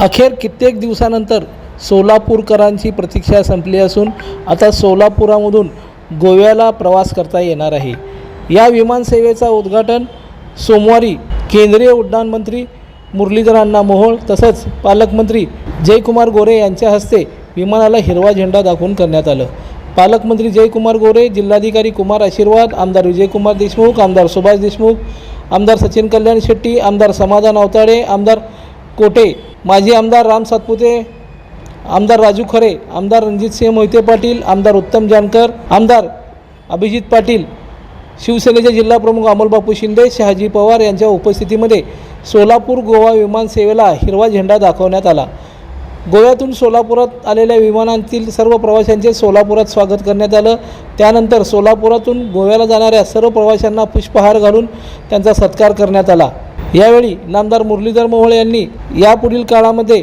अखेर कित्येक दिवसानंतर सोलापूरकरांची प्रतीक्षा संपली असून आता सोलापुरामधून गोव्याला प्रवास करता येणार आहे. या विमानसेवेचा उद्घाटन सोमवारी केंद्रीय उड्डाण मंत्री मुरलीधर अण्णा मोहोळ तसंच पालकमंत्री जयकुमार गोरे यांच्या हस्ते विमानाला हिरवा झेंडा दाखवून करण्यात आलं. पालकमंत्री जयकुमार गोरे जिल्हाधिकारी कुमार आशीर्वाद आमदार विजयकुमार देशमुख आमदार सुभाष देशमुख आमदार सचिन कल्याण शेट्टी आमदार समाधान अवताडे आमदार कोटे माजी आमदार राम सातपुते आमदार राजू खरे आमदार रणजितसिंह मोहिते पाटील आमदार उत्तम जानकर आमदार अभिजित पाटील शिवसेनेचे जिल्हाप्रमुख अमोलबापू शिंदे शहाजी पवार यांच्या उपस्थितीमध्ये सोलापूर गोवा विमानसेवेला हिरवा झेंडा दाखवण्यात आला. गोव्यातून सोलापुरात आलेल्या विमानांतील सर्व प्रवाशांचे सोलापुरात स्वागत करण्यात आलं. त्यानंतर सोलापुरातून गोव्याला जाणाऱ्या सर्व प्रवाशांना पुष्पहार घालून त्यांचा सत्कार करण्यात आला. यावेळी नामदार मुरलीधर मोहोळ यांनी यापुढील काळामध्ये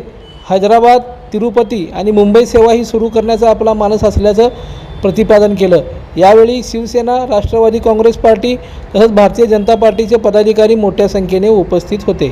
हैदराबाद तिरुपती आणि मुंबई सेवाही सुरू करण्याचा आपला मानस असल्याचं प्रतिपादन केलं. यावेळी शिवसेना राष्ट्रवादी काँग्रेस पार्टी तसंच भारतीय जनता पार्टीचे पदाधिकारी मोठ्या संख्येने उपस्थित होते.